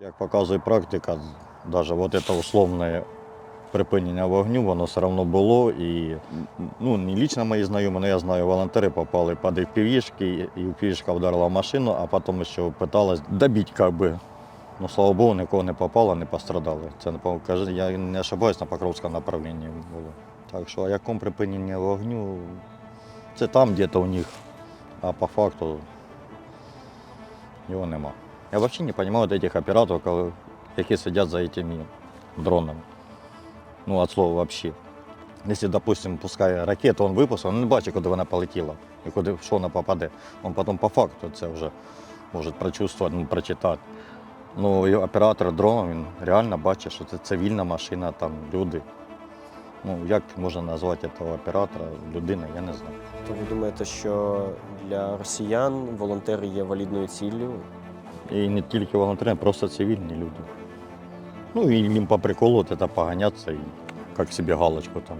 Як показує практика, навіть от це условне припинення вогню, воно все одно було. І ну, не лічно мої знайомі, але я знаю, волонтери попали під впівішки, і впівішка вдарила машину, а потім ще питалась добити, як би. Ну, слава Богу, нікого не попало, не пострадали. Це я не ошибаюсь, на Покровському направлінні було. Так що, а якому припинення вогню, це там десь у них, а по факту його нема. Я взагалі не розумію цих операторів, які сидять за цими дронами. Ну, від слова взагалі. Якщо, допустимо, пускає ракету, він випустив, він не бачить, куди вона полетіла і куди що вона попаде. Він потім по факту це вже може прочувствувати, ну, прочитати. Ну, і оператор дрона він реально бачить, що це цивільна машина, там люди. Ну, як можна назвати цього оператора людиною, я не знаю. То ви думаєте, що для росіян волонтери є валідною ціллю? І не тільки волонтери, а просто цивільні люди. Ну і їм по приколу поганятися, і як собі галочку там